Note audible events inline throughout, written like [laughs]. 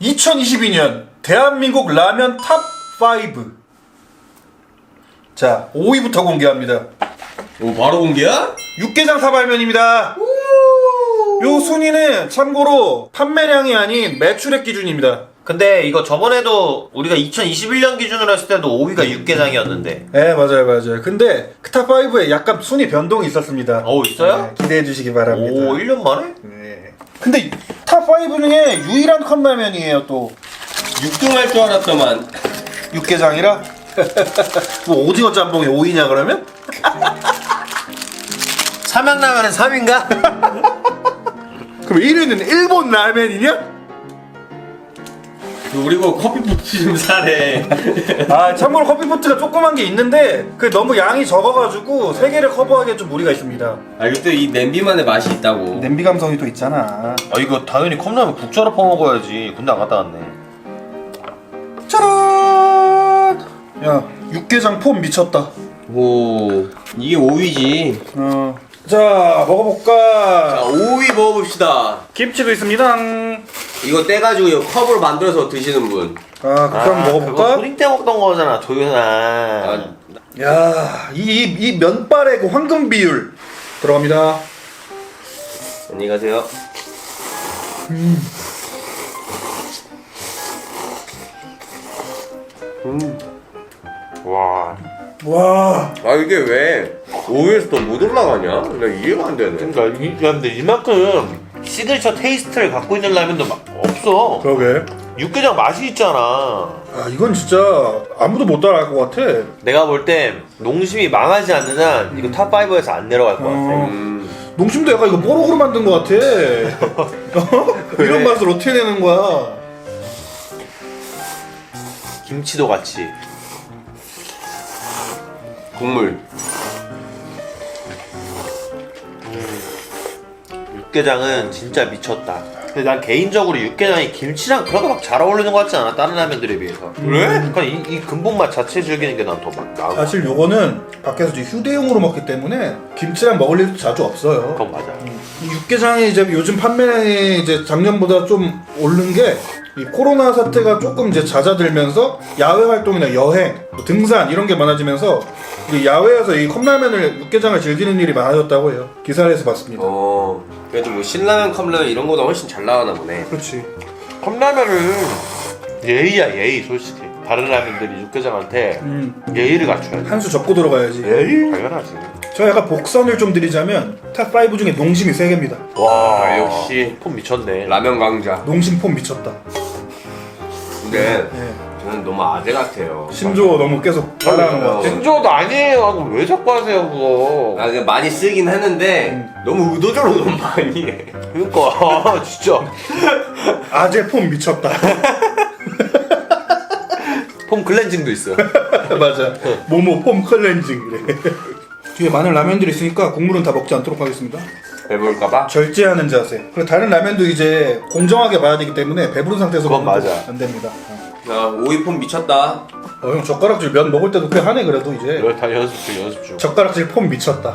2022년 대한민국 라면 탑 5. 자, 5위부터 공개합니다. 오 바로 공개야? 육개장 사발면입니다. 요 순위는 참고로 판매량이 아닌 매출액 기준입니다. 근데 이거 저번에도 우리가 2021년 기준으로 했을 때도 5위가 육개장이었는데 네, 맞아요, 맞아요. 근데 그 탑 5에 약간 순위 변동이 있었습니다. 어 있어요? 네, 기대해 주시기 바랍니다. 오 1년 만에? 네. 근데 탑5 중에 유일한 컵라면이에요, 또. 6등 할 줄 알았더만 육개장이라? [laughs] 뭐 오징어 짬뽕이 5위냐 그러면? 삼양라면은 3위인가? [laughs] 그럼 1위는 일본 라면이냐? 그리고 커피포트 좀 사래 아 참고로 커피포트가 조그만 게 있는데 그 너무 양이 적어가지고 세 개를 커버하기에 좀 무리가 있습니다. 아 이거 또이 냄비만의 맛이 있다고 냄비 감성이 또 있잖아. 아 이거 당연히 컵라면 국자로 퍼먹어야지 군대 안 갔다 왔네 짜란! 야 육개장 폼 미쳤다. 오 이게 5위지 어. 자 먹어볼까? 5위 먹어봅시다 김치도 있습니다. 이거 떼가지고 이거 컵으로 만들어서 드시는 분. 아 그럼 그거 먹어볼까? 푸딩 때 먹던 거잖아 조연아. 아, 야 이 이, 이 면발의 그 황금 비율 들어갑니다. 안녕히 가세요. 와. 와. 아 이게 왜 5위에서 더 못 올라가냐? 나 이해가 안 되네. 그러니까 이, 야, 근데 이만큼 시그니처 테이스트를 갖고 있는 라면도 막 없어 그러게. 육개장 맛이 있잖아 아 이건 진짜 아무도 못 따라갈 것 같아. 내가 볼땐 농심이 망하지 않는 한 이거 탑 5에서 안 내려갈 것 같아 어. 음, 농심도 약간 이거 뽀록으로 만든 것 같아. [laughs] 어? 이런 맛을 어떻게 내는 거야? 김치도 같이 국물 육개장은 진짜 미쳤다 근데 난 개인적으로 육개장이 김치랑 그렇게 막 잘 어울리는 것 같지 않아? 다른 라면들에 비해서 그래? 그러니까 이, 이 근본 맛 자체 즐기는 게 난 더 막 나아 사실 요거는 밖에서 이제 휴대용으로 먹기 때문에 김치랑 먹을 일도 자주 없어요. 그건 맞아 이 육개장이 이제 요즘 판매량이 이제 작년보다 좀 오른 게 이 코로나 사태가 조금 이제 잦아들면서 야외 활동이나 여행, 뭐 등산 이런 게 많아지면서 이 야외에서 이 컵라면을 육개장을 즐기는 일이 많아졌다고 해요. 기사에서 봤습니다. 어 그래도 뭐 신라면 컵라면 이런 거보다 훨씬 잘 나가나 보네 그렇지. 컵라면은 예의야 예의 솔직히 다른 라면들이 육개장한테 음, 예의를 갖춰야지 한수 접고 들어가야지. 예의? 당연하지 저 약간 복선을 좀 드리자면 탑5 중에 농심이 3개입니다. 와 아, 역시. 폼 미쳤네 라면 강자 농심 폼 미쳤다. 근데 예. 저는 너무 아재 같아요 신조 너무 계속 따라하는 것 같아. 진조도 아니에요 그거 왜 자꾸 하세요 그거 아, 그 많이 쓰긴 하는데 너무 의도적으로 너무 많이 해 그러니까 [laughs] 진짜 [laughs] 아재 폼 미쳤다. [laughs] 폼 클렌징도 있어 맞아. 모모 폼 클렌징 그래. 뒤에 많은 라면들이 있으니까 국물은 다 먹지 않도록 하겠습니다. 배부를까봐? 절제하는 자세. 그리고 다른 라면도 이제 공정하게 봐야 되기 때문에 배부른 상태에서 그건 먹으면 맞아. 안 됩니다. 야 오이폼 미쳤다 어, 형 젓가락질 면 먹을 때도 꽤 하네 그래도 이제. 이거 다 연습 중 연습 중 젓가락질 폼 미쳤다.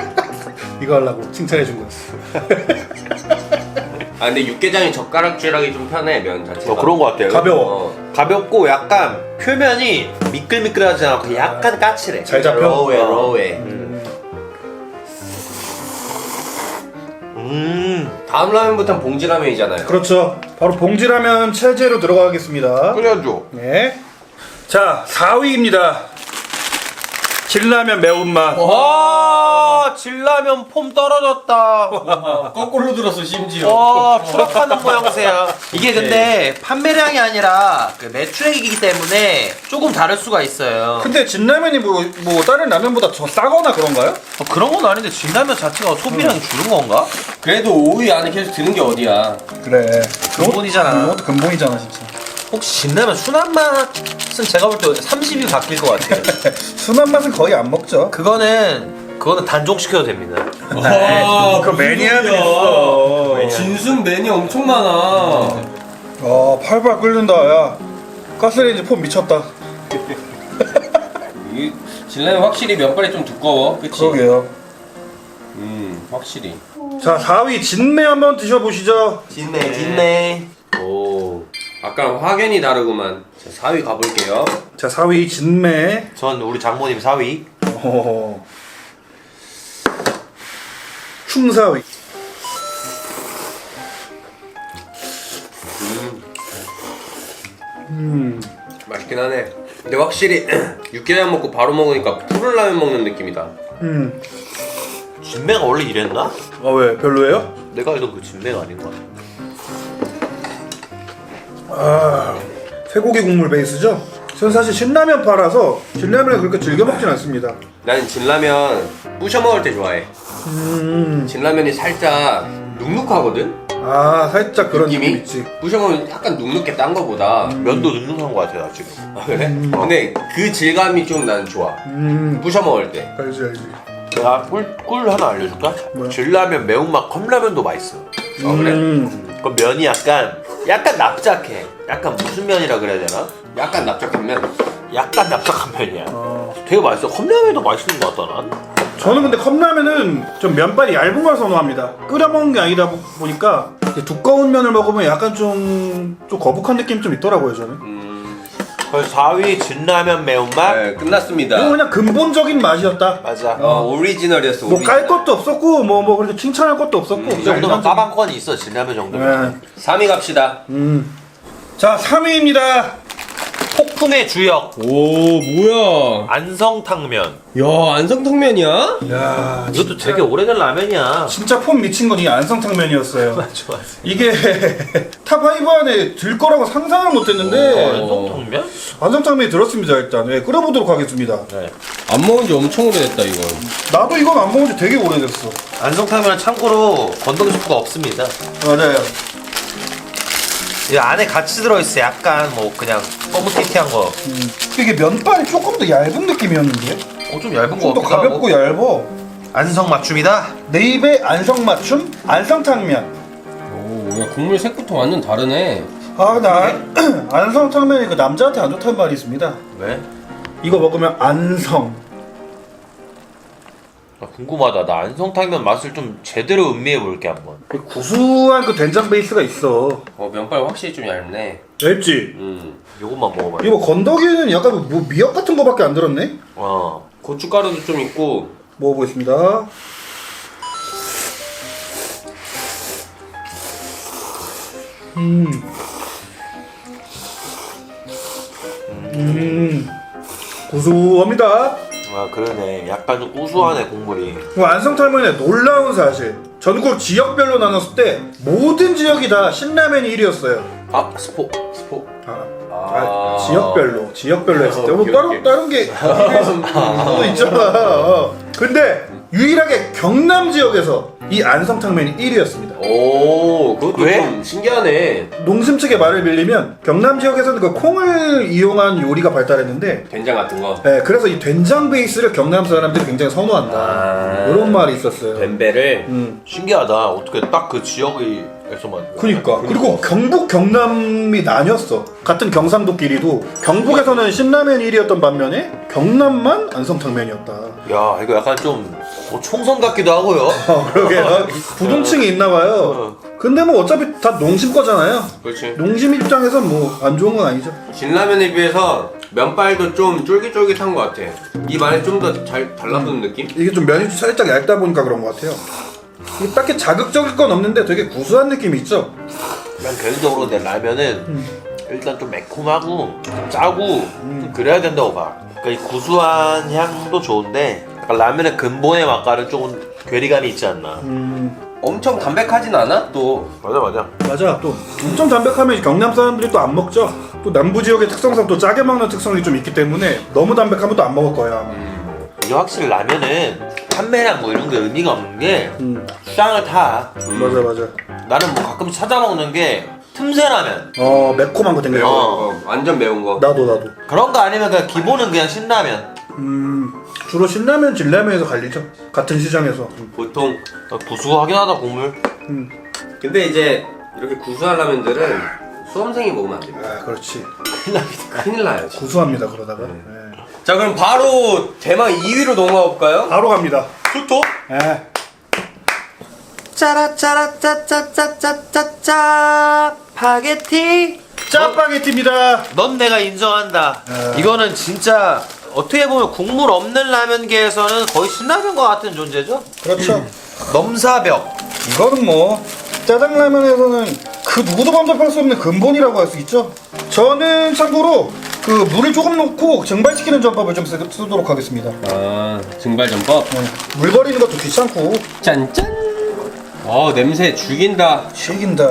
[laughs] 이거 하려고 칭찬해 준 거였어. [laughs] 아 근데 육개장이 젓가락질하기 좀 편해 면 자체가 어 그런 거 같아요 가벼워. 어. 가볍고 약간 표면이 미끌미끌하지 않고 약간 까칠해 잘 잡혀. 로우에 어. 로우에 음 다음 라면부터는 봉지라면이잖아요 그렇죠. 바로 봉지라면 체제로 들어가겠습니다. 끓여줘 네. 자, 4위입니다. 진라면 매운맛. 와 진라면 폼 떨어졌다 거꾸로 들었어 심지어 와 추락하는 모양새야 이게 근데 판매량이 아니라 그 매출액이기 때문에 조금 다를 수가 있어요 근데 진라면이 뭐, 뭐 다른 라면보다 더 싸거나 그런가요? 어, 그런 건 아닌데 진라면 자체가 소비량이 주는 건가? 그래도 5위 안에 계속 드는 게 어디야 그래. 근본이잖아. 이것도 근본이잖아, 진짜. 혹시 진라면 순한 맛은 제가 볼 때 30이 바뀔 것 같아요 [laughs] 순한 맛은 거의 안 먹죠. 그거는 그거는 단종시켜도 됩니다 와 그 매니아들이 있어. 진순 메뉴 엄청 많아 아, 팔팔 끓는다, 야. 가스레인지 폼 미쳤다. [laughs] 이 진라면 확실히 면발이 좀 두꺼워 그치? 그러게요. 음 확실히 자, 4위 진매 한번 드셔보시죠. 진네 진네 오 아까랑 확연히 다르구만. 자, 4위 가볼게요. 자 4위 진매. 전 우리 장모님 4위. 어. 충사위. 맛있긴 하네. 근데 확실히 [clears throat] 육개장 먹고 바로 먹으니까 푸른 라면 먹는 느낌이다. 음. 진매가 원래 이랬나? 아 왜? 별로예요? 내가 알던 그 진매가 아닌 것 같아. 아 쇠고기 국물 베이스죠? 전 사실 신라면 팔아서 신라면을 그렇게 즐겨 먹진 않습니다. 나는 진라면 부셔 먹을 때 좋아해. 음. 진라면이 살짝 눅눅하거든? 아 살짝 그런 느낌이? 느낌 있지. 부셔 먹으면 약간 눅눅해 딴 거보다. 면도 눅눅한 것 같아 나 지금. 아, 그래? 근데 그 질감이 좀 난 좋아. 음. 부셔 먹을 때. 알지 알지. 내가 꿀, 꿀 하나 알려줄까? 뭐야? 진라면 매운맛 컵라면도 맛있어. 어, 그래? 음. 그 면이 약간 약간 납작해. 약간 무슨 면이라 그래야 되나? 약간 납작하면 약간 납작한 면이야. 어. 되게 맛있어. 컵라면도 맛있는 것 같다 난. 저는 근데 컵라면은 좀 면발이 얇은 걸 선호합니다. 끓여 먹는 게 아니다 보- 보니까 이제 두꺼운 면을 먹으면 약간 좀, 좀 거북한 느낌이 좀 있더라고요 저는. 음... 그래서 4위 진라면 매운맛. 네, 끝났습니다. 이거 그냥 근본적인 맛이었다. 맞아. 어, 오리지널이었어. 뭐깔 오리지널. 것도 없었고 뭐 뭐 그렇게 칭찬할 것도 없었고. 이 정도면 까방권이 있어 진라면 정도면. 네. 3위 갑시다. 음. 자 3위입니다. 폭풍의 주역 오, 뭐야. 안성탕면. 야, 안성탕면이야? 야 이것도 되게 오래된 라면이야. 진짜 폼 미친 건 이 안성탕면이었어요. [laughs] 좋아. 이게 [laughs] 탑5 안에 들 거라고 상상을 못 했는데 안성탕면? 안성탕면이 들었습니다 일단. 네, 끓여보도록 하겠습니다. 네. 안 먹은 지 엄청 오래됐다, 이건. 나도 이건 안 먹은 지 되게 오래됐어. 안성탕면은 참고로 건더기 스프가 없습니다. 맞아요. 이 안에 같이 들어있어. 약간 뭐 그냥 허무티티한 거. 음. 이게 면발이 조금 더 얇은 느낌이었는데 어, 좀 얇은 거 좀 더 같기도 가볍고 하고. 얇어. 안성 맞춤이다. 내 입에 안성맞춤 안성탕면. 오, 야, 국물 색부터 완전 다르네. 아 나 [clears throat] 안성탕면이 그 남자한테 안 좋다는 말이 있습니다. 왜? 이거 먹으면 안성. 아, 궁금하다. 나 안성탕면 맛을 좀 제대로 음미해 볼게 한번. 그 구수한 그 된장 베이스가 있어. 어, 면발 확실히 좀 얇네. 얇지? 음. 요것만 먹어봐. 이거 건더기는 약간 뭐 미역 같은 거밖에 안 들었네? 어. 고춧가루도 좀 있고. 먹어보겠습니다. 음. 음. 구수합니다. 아 그러네. 약간 좀 구수하네 국물이. 뭐 안성탕면의 놀라운 사실. 전국 지역별로 나눴을 때 모든 지역이 다 신라면이 1위였어요. 아 스포 스포. 아, 아. 아, 지역별로 지역별로 했을 때 뭐 오케이, 다른 오케이. 다른 게 [laughs] 또 있잖아. 어. 근데 유일하게 경남 지역에서 이 안성탕면이 1위였습니다. 오, 그것도 왜? 좀 신기하네. 농심 측의 말을 빌리면 경남 지역에서는 그 콩을 이용한 요리가 발달했는데 된장 같은 거. 네, 그래서 이 된장 베이스를 경남 사람들이 굉장히 선호한다. 아. 이런 말이 있었어요. 덴베를. 음. 신기하다. 어떻게 딱 그 지역에서만. 그니까 그리고 경북 경남이 나뉘었어 같은 경상도끼리도 경북에서는 신라면 1위였던 반면에 경남만 안성탕면이었다 야 이거 약간 좀 뭐 총선 같기도 하고요. 어 그러게 요 부동층이 있나 봐요 근데 뭐 어차피 다 농심 거잖아요 그렇지. 농심 입장에선 뭐안 좋은 건 아니죠 진라면에 비해서 면발도 좀 쫄깃쫄깃한 것 같아. 입 안에 좀 더 잘 달라붙는 느낌? 이게 좀 면이 살짝 얇다 보니까 그런 것 같아요 이게 딱히 자극적일 건 없는데 되게 구수한 느낌이 있죠 난 개인적으로 내 라면은 일단 좀 매콤하고 좀 짜고 좀 그래야 된다고 봐. 그러니까 이 구수한 향도 좋은데 약간 라면의 근본의 맛과는 조금 괴리감이 있지 않나. 음 엄청 담백하진 않아? 또 맞아 맞아. 맞아 또 엄청 담백하면 경남 사람들이 또 안 먹죠 또 남부 지역의 특성상 또 짜게 먹는 특성이 좀 있기 때문에 너무 담백하면 또 안 먹을 거야 아마. 이게 확실히 라면은 판매량 뭐 이런 게 의미가 없는 게음 수량을 타. 맞아 맞아 나는 뭐 가끔 찾아 먹는 게 틈새 라면 어 매콤한 거 땡겨 어. 거, 완전 매운 거. 나도 나도 그런 거 아니면 그냥 기본은 그냥 신라면. 음 주로 신라면 진라면에서 갈리죠 같은 시장에서 보통. 부수하긴 하다 국물. 음. 근데 이제 이렇게 구수한 라면들은 수험생이 먹으면 안 됩니다. 아 그렇지 큰일 나요. 진짜. 구수합니다 그러다가 네. 자 그럼 바로 대망 2위로 넘어가 볼까요? 바로 갑니다 투토? 예. 짜라짜라짜짜짜짜짜 파게티 짜파게티입니다. 넌 내가 인정한다. 아. 이거는 진짜 어떻게 보면 국물 없는 라면계에서는 거의 신라면과 같은 존재죠. 그렇죠. 넘사벽. 이거는 뭐 짜장라면에서는 그 누구도 범접할 수 없는 근본이라고 할 수 있죠. 저는 참고로 그 물을 조금 넣고 증발시키는 전법을 좀 쓰, 쓰도록 하겠습니다. 아 증발 전법 네. 물 버리는 것도 귀찮고 짠짠 어 냄새 죽인다 식인다.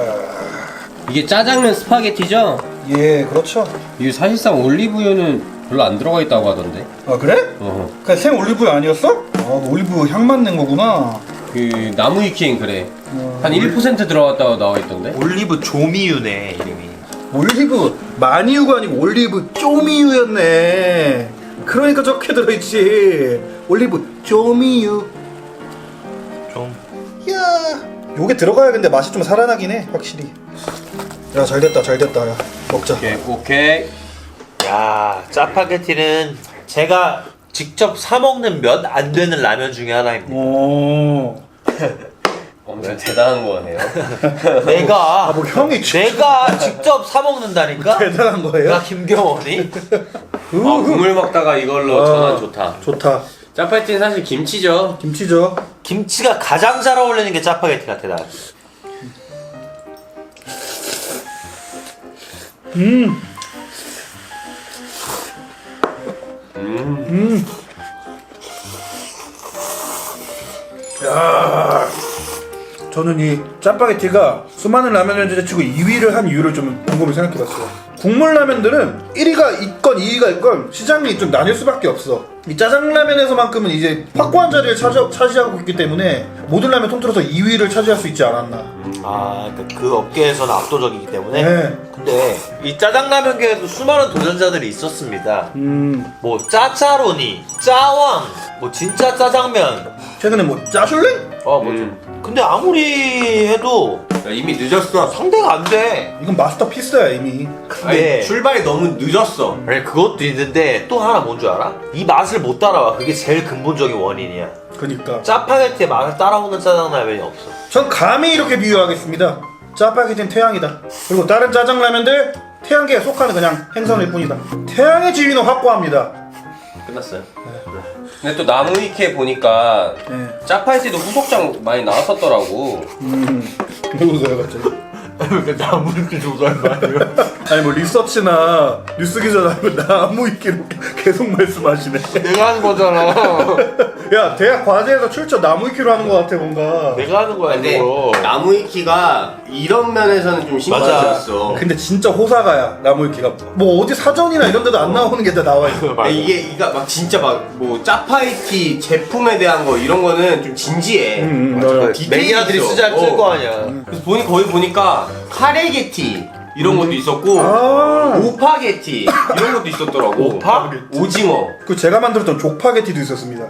이게 짜장면 스파게티죠? 예, 그렇죠. 이게 사실상 올리브유는 별로 안 들어가 있다고 하던데 아 그래? 어. 그냥 생 올리브유 아니었어? 아, 올리브유 향만 낸 거구나. 그 나무 위키엔 그래 어, 한1% 들어갔다고 나와 있던데 올리브 조미유네 이름이. 올리브 마니유가 아니고 올리브 쪼미유였네. 그러니까 적게 들어있지. 올리브 쪼미유. 좀. 야, 요게 들어가야 근데 맛이 좀 살아나긴 해, 확실히. 야, 잘 됐다, 잘 됐다. 야, 먹자. 오케이 오케이 야 짜파게티는 제가 직접 사 먹는 몇 안 되는 라면 중에 하나입니다. 오. [laughs] 엄청 대단한 거네요 [laughs] 내가 아, 뭐 형이 주- 내가 직접 사 먹는다니까. 대단한 거예요? 나 김경원이 아 국물 먹다가 이걸로 아. 전환 좋다 좋다. 짜파게티는 사실 김치죠 김치죠. 김치가 가장 잘 어울리는 게 짜파게티 같아 나. 음. 음. 음. 야. 저는 이 짜파게티가 수많은 라면을 제치고 2위를 한 이유를 좀 곰곰이 생각해봤어요. 국물 라면들은 1위가 있건 2위가 있건 시장이 좀 나뉠 수밖에 없어. 이 짜장라면에서만큼은 이제 확고한 자리를 차지, 차지하고 있기 때문에 모든 라면 통틀어서 2위를 차지할 수 있지 않았나. 아, 그, 그 업계에서는 압도적이기 때문에. 네. 근데 이 짜장라면계에도 수많은 도전자들이 있었습니다. 음. 뭐 짜짜로니, 짜왕, 뭐 진짜 짜장면. 최근에 뭐 짜슐랭? 어, 뭐 음. 근데 아무리 해도 야, 이미 늦었어 상대가 안 돼. 이건 마스터피스야 이미. 근데 출발이 너무 늦었어 그래 그것도 있는데 또 하나 뭔 줄 알아? 이 맛을 못 따라와. 그게 제일 근본적인 원인이야. 그니까. 짜파게티의 맛을 따라오는 짜장라면이 없어. 전 감히 이렇게 비유하겠습니다. 짜파게티는 태양이다. 그리고 다른 짜장라면들 태양계에 속하는 그냥 행선일 뿐이다. 태양의 지위는 확고합니다. 끝났어요 근데 또 나무 위키에 보니까 네. 짜파게티도 후속작 많이 나왔었더라고 음. 누구세요 갑자기? 왜 나무를 조사할 말이야? 아니 뭐 리서치나 뉴스 기자 아니면 나무 위키로 [laughs] 계속 말씀하시네. 내가 하는 거잖아. 야 대학 과제에서 출처 나무 위키로 하는 것 같아 뭔가. 내가 하는 거야 근데 이거. 나무 위키가 이런 면에서는 좀 신기했어 근데 진짜 호사가야 나무 위키가. 뭐 어디 사전이나 이런 데도 안 나오는 게 다 나와 있어. [laughs] 맞아. 이게 이가 막 진짜 막 뭐 짜파게티 제품에 대한 거 이런 거는 좀 진지해. 음, 음, 맞아. 맞아. 디테일이 매니아들이 있어. 않을 어. 거 아니야. 그래서 보니 거기 보니까 카레게티 이런 것도 있었고 아. 오파게티 이런 것도 있었더라고. 오파? 오징어. 그 제가 만들었던 족파게티도 있었습니다.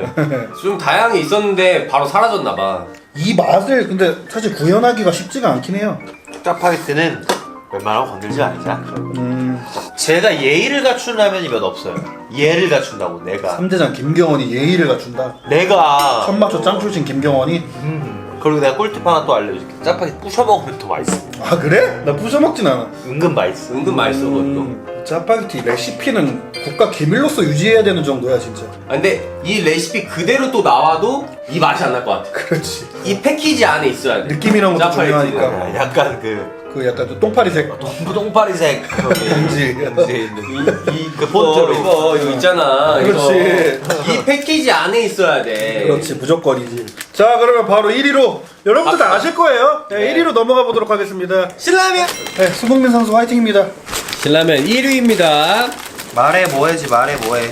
[laughs] 좀 다양히 있었는데 바로 사라졌나 봐. 이 맛을 근데 사실 구현하기가 쉽지가 않긴 해요. 짜파게티는 웬만하면 건들지 말자. 음, 제가 예의를 갖춘 라면이 몇 없어요. 예를 갖춘다고 내가. 3대장 김경원이 예의를 갖춘다. 내가 천마초 짱 출신 김경원이 그리고 내가 꿀팁 하나 또 알려줄게. 짜파게티 부셔 먹으면 더 맛있어. 아 그래? 나 부셔 먹진 않아. 은근 맛있어. 은근 맛있어 그것도. 음, 짜파게티 레시피는 국가 기밀로서 유지해야 되는 정도야 진짜. 아, 근데 이 레시피 그대로 또 나와도 이 맛이 안 날 것 같아. 그렇지. 이 패키지 안에 있어야 돼. 느낌이란 것도 짜파게티는. 중요하니까. 야, 약간 그 그 약간 좀 똥파리색. 동부 동파리색 왠지. 이그 이거 폰트로 이거 이거 있잖아. 그렇지. 이거. 이 패키지 안에 있어야 돼. 그렇지 무조건이지. 자 그러면 바로 1위로 여러분들 다 아실 거예요. 네, 1위로 넘어가 보도록 하겠습니다. 신라면. 네, 수국민 선수 화이팅입니다. 신라면 1위입니다. 말해 뭐해지 말해 뭐해.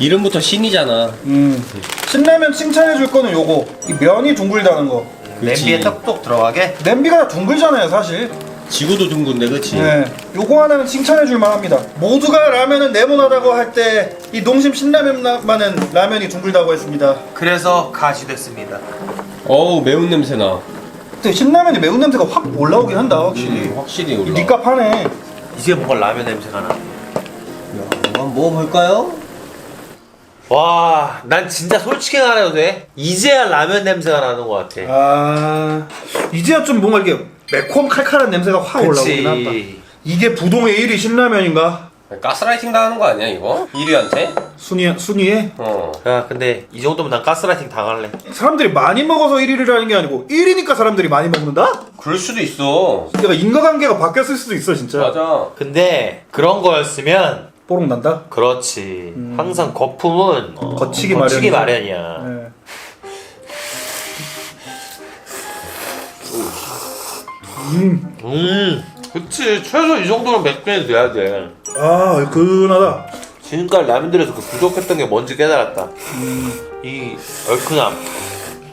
이름부터 신이잖아. 음. 신라면 칭찬해 줄 거는 요거. 이 면이 둥글다는 거. 냄비에 떡떡 들어가게. 냄비가 둥글잖아요 사실. 지구도 둥근데 그치? 네, 요거 하나는 칭찬해 줄 만합니다. 모두가 라면은 네모나다고 할 때 이 농심 신라면만은 라면이 둥글다고 했습니다. 그래서 가시됐습니다. 어우 매운 냄새 나. 근데 신라면이 매운 냄새가 확 올라오긴 한다 확실히. 음, 확실히 올라. 니값 하네. 이제 뭔가 라면 냄새가 나. 한번 먹어볼까요? 와, 난 진짜 솔직히 말해도 돼. 이제야 라면 냄새가 나는 것 같아. 아 이제야 좀 뭔가 이게 매콤 칼칼한 냄새가 확 올라오긴 한다. 이게 부동의 1위 신라면인가? 가스라이팅 당하는 거 아니야 이거? 1위한테? 순위 순위에 어. 야 근데 이 정도면 난 가스라이팅 당할래 사람들이 많이 먹어서 1위라는 게 아니고 1위니까 사람들이 많이 먹는다? 그럴 수도 있어. 그러니까 인과관계가 바뀌었을 수도 있어 진짜. 맞아. 근데 그런 거였으면 뽀록 난다. 그렇지 항상 거품은 어, 거치기 거치기 마련이죠. 마련이야 네. 음. 그치. 최소 이 정도는 맵게 돼야 돼. 아 얼큰하다. 지금까지 라면들에서 그 부족했던 게 뭔지 깨달았다. 이 얼큰함.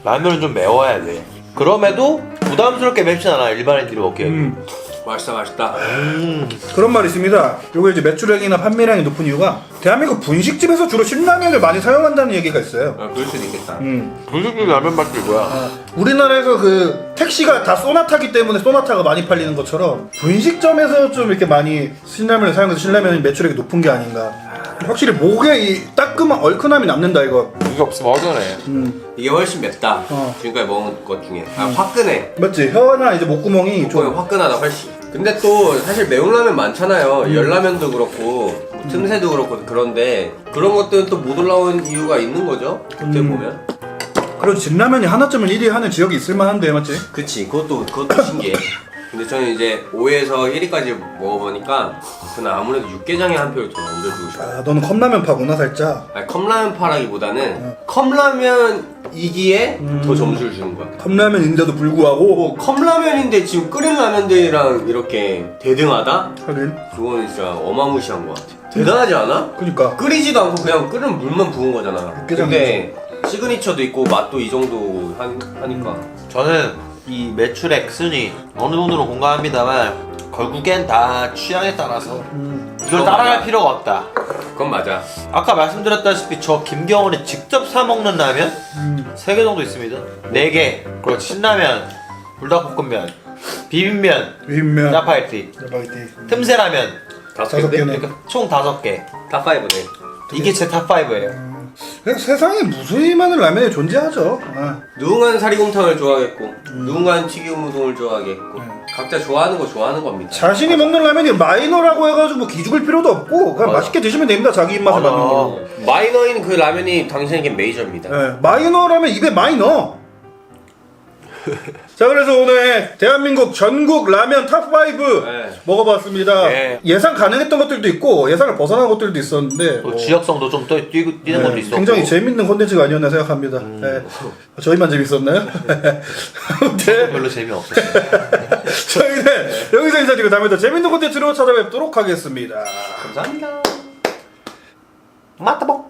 라면은 좀 매워야 돼. 그럼에도 부담스럽게 맵진 않아 일반인들이 먹기에 음. 맛있다 맛있다. 그런 말이 있습니다. 요거 이제 매출액이나 판매량이 높은 이유가 대한민국 분식집에서 주로 신라면을 많이 사용한다는 얘기가 있어요. 아, 그럴 수도 있겠다. 음. 분식집 라면 맛이 뭐야 우리나라에서 그 택시가 다 소나타기 때문에 소나타가 많이 팔리는 것처럼 분식점에서 좀 이렇게 많이 신라면을 사용해서 신라면이 매출액이 높은 게 아닌가. 확실히 목에 이 따끔한 얼큰함이 남는다 이거. 이게 없으면 허전해 음. 이게 훨씬 맵다. 어. 지금까지 먹은 것 중에. 아, 화끈해. 맞지? 혀나 이제 목구멍이 좀 화끈하다 훨씬. 근데 또 사실 매운 라면 많잖아요. 열라면도 그렇고 뭐 틈새도 그렇고 그런데 그런 것들은 또 못 올라온 이유가 있는 거죠. 어떻게 음. 보면. 그래도 진라면이 하나쯤은 1위 하는 지역이 있을 만한데 맞지? 그치 그것도 그것도 신기해. 근데 저는 이제 5에서 1위까지 먹어보니까 저는 아무래도 육개장에 한 표를 더 얹어주고 싶어요. 아 너는 컵라면 파구나 살짝. 아니 컵라면 파라기보다는 컵라면 이기에 음. 더 점수를 주는 거야. 컵라면인데도 불구하고 뭐 컵라면인데 지금 끓인 라면들이랑 이렇게 대등하다? 하긴. 그거는 진짜 어마무시한 것 같아. 대단하지 않아? 그니까. 끓이지도 않고 그냥 끓는 물만 부은 거잖아. 육개장이지. 근데 시그니처도 있고 맛도 이 정도 하, 하니까. 저는 이 매출액 순위 어느 정도는 공감합니다만 결국엔 다 취향에 따라서 음. 이걸 어, 따라갈 맞아. 필요가 없다 그건 맞아. 아까 말씀드렸다시피 저 김경원이 직접 사 먹는 라면 음. 3개 정도 있습니다 4개 그리고 신라면 불닭볶음면 비빔면 윗면. 짜파게티 짜파게티. 틈새라면 다섯 다섯? 개네. 그러니까 총 5개 탑5네. 이게 제 탑 5예요 그냥 세상에 무수히 많은 라면이 존재하죠. 아. 누군가는 사리곰탕을 좋아하겠고, 누군가는 튀김 우동을 좋아하겠고, 음. 각자 좋아하는 거 좋아하는 겁니다. 자신이 먹는 라면이 마이너라고 해가지고 기죽을 필요도 없고 그냥 맞아. 맛있게 드시면 됩니다. 자기 입맛에 맞아. 맞는 거. 어, 마이너인 그 라면이 당신에게 메이저입니다. 네, 마이너라면 입에 많이 넣어. [laughs] 자 그래서 오늘 대한민국 전국 라면 탑5 네. 먹어봤습니다. 네. 예상 가능했던 것들도 있고 예상을 벗어난 것들도 있었는데 또 뭐, 지역성도 좀또 뛰는 네, 것도 있었고 굉장히 재밌는 콘텐츠가 아니었나 생각합니다. 네. 저희만 재밌었나요? 아무튼 별로 재미없었어요 [laughs] 저희는 여기서 인사드리고 다음에 더 재밌는 콘텐츠로 찾아뵙도록 하겠습니다. 감사합니다 마타봉